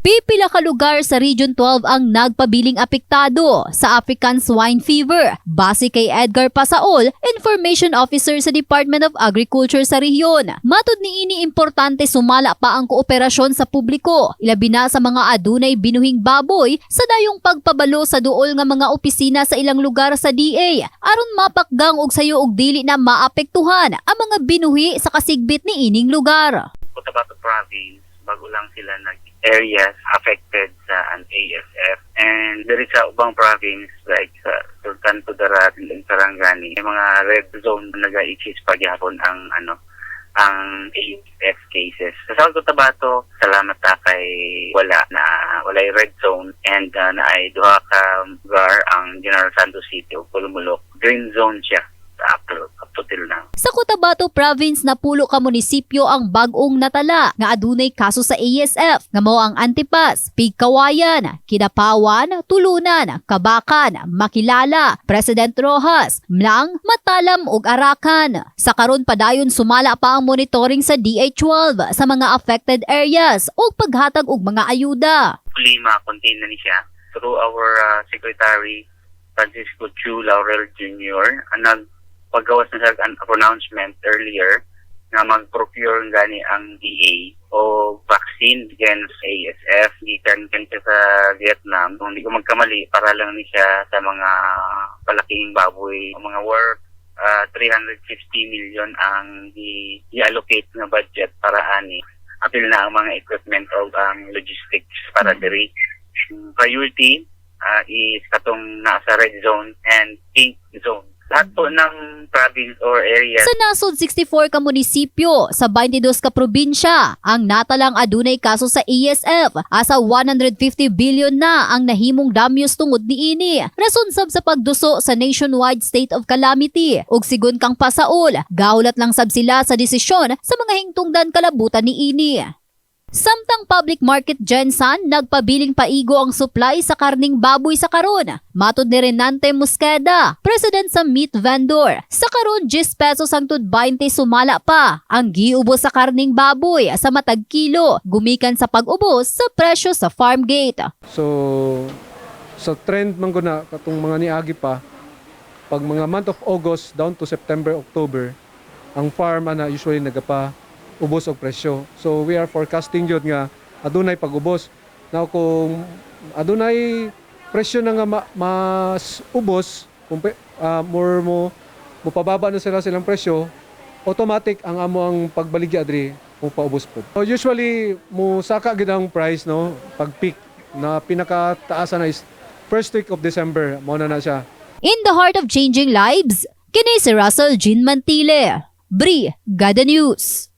Pipila ka lugar sa Region 12 ang nagpabiling apektado sa African Swine Fever. Base kay Edgar Pasaol, Information Officer sa Department of Agriculture sa rehiyon. Matod ni ini importante sumala pa ang kooperasyon sa publiko, ilabi na sa mga adunay binuhing baboy sa dayong pagpabalo sa duol nga mga opisina sa ilang lugar sa DA aron mapakgang og sayo og dili na maapektuhan ang mga binuhi sa kasigbit ni ining lugar. Cotabato Province, bago lang sila nag areas affected sa an ASF. And there is sa ubang province like sa Sultan Kudarat and Sarangani, may mga red zone na nag-exist pagyapon ang ano ang ASF cases. Sa South Cotabato, salamat ta kay wala na walay red zone and uh, na ay duha ka lugar ang General Santos City o Pulumulok. Green zone siya up to, up to till now. Sa Cotabato Province napulo ka munisipyo ang bag-ong natala nga adunay kaso sa ASF nga mao ang Antipas, Pigkawayan, Kidapawan, Tulunan, Kabakan, Makilala, President Rojas, Mlang, Matalam ug Arakan. Sa karon padayon sumala pa ang monitoring sa DH12 sa mga affected areas ug paghatag og mga ayuda. Lima contain na ni siya through our uh, secretary Francisco Chu Laurel Jr. ang nagpagawas na ang pronouncement earlier nga mag-procure gani ang DA o vaccine against ASF gikan kan sa Vietnam. Kung hindi ko magkamali para lang ni siya sa mga palaking baboy. Mga worth uh, 350 million ang di- i-allocate nga budget para ani apil na ang mga equipment o ang logistics para diri. Priority uh, is katong nasa red zone and pink zone. Lahat po ng province or area Sa nasod 64 ka munisipyo sa 22 ka probinsya, ang natalang adunay kaso sa ESF asa 150 billion na ang nahimong damyos tungod niini. Rason sab sa pagduso sa nationwide state of calamity ug sigon kang pasaol, gaulat lang sab sila sa desisyon sa mga hingtungdan kalabutan niini. Samtang public market Jensan, nagpabiling paigo ang supply sa karning baboy sa karon. Matod ni Renante Musqueda, president sa meat vendor. Sa karon 10 pesos ang tud 20 sumala pa. Ang giubos sa karning baboy sa matag kilo, gumikan sa pag-ubos sa presyo sa farm gate. So, sa trend man ko na, katong mga niagi pa, pag mga month of August down to September, October, ang farm ana usually nagapa ubos og presyo. So, we are forecasting yun nga adunay pag-ubos. Now, kung adunay presyo na nga ma- mas ubos, kung ah, more mo, mupababa na sila silang presyo, automatic ang amo ang pagbaligya adri mo paubos po. So usually mo saka gid ang price no pag peak na pinakataasan na is first week of December mo na na siya. In the heart of changing lives, kini si Russell Jean Mantile. Bri, Gada News.